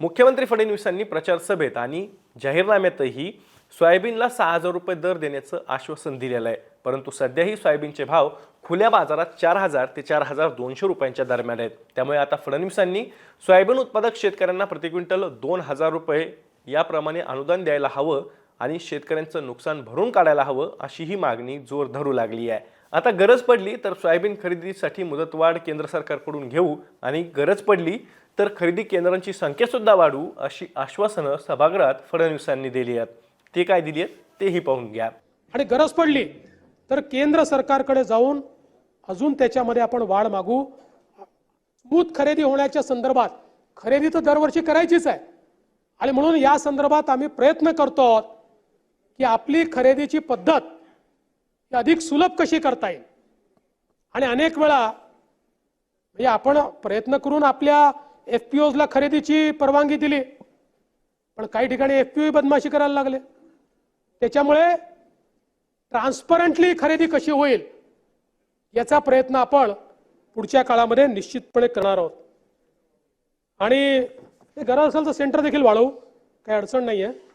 मुख्यमंत्री फडणवीसांनी प्रचार सभेत आणि जाहीरनाम्यातही सोयाबीनला सहा हजार रुपये दर देण्याचं आश्वासन दिलेलं आहे. परंतु सध्याही सोयाबीनचे भाव खुल्या बाजारात चार हजार ते चार हजार दोनशे रुपयांच्या दरम्यान आहेत. त्यामुळे आता फडणवीसांनी सोयाबीन उत्पादक शेतकऱ्यांना प्रति क्विंटल दोन हजार रुपये याप्रमाणे अनुदान द्यायला हवं आणि शेतकऱ्यांचं नुकसान भरून काढायला हवं अशी ही मागणी जोर धरू लागली आहे. आता गरज पडली तर सोयाबीन खरेदीसाठी मुदतवाढ केंद्र सरकारकडून घेऊ आणि गरज पडली तर खरेदी केंद्रांची संख्यासुद्धा वाढवू अशी आश्वासनं सभागृहात फडणवीसांनी दिली आहेत. ते काय दिली आहेत तेही पाहून घ्या. आणि गरज पडली तर केंद्र सरकारकडे जाऊन अजून त्याच्यामध्ये आपण वाढ मागू. मूत खरेदी होण्याच्या संदर्भात खरेदी तर दरवर्षी करायचीच आहे. आणि म्हणून या संदर्भात आम्ही प्रयत्न करतो आहोत की आपली खरेदीची पद्धत ती अधिक सुलभ कशी करता येईल? आणि अनेक वेळा म्हणजे आपण प्रयत्न करून आपल्या एफ पी ओजला खरेदीची परवानगी दिली पण काही ठिकाणी एफ पी बदमाशी करायला लागले. त्याच्यामुळे ट्रान्सपरंटली खरेदी कशी होईल याचा प्रयत्न आपण पुढच्या काळामध्ये निश्चितपणे करणार आहोत. आणि गरज असेल तर सेंटर देखील वाढवू काही अडचण नाही आहे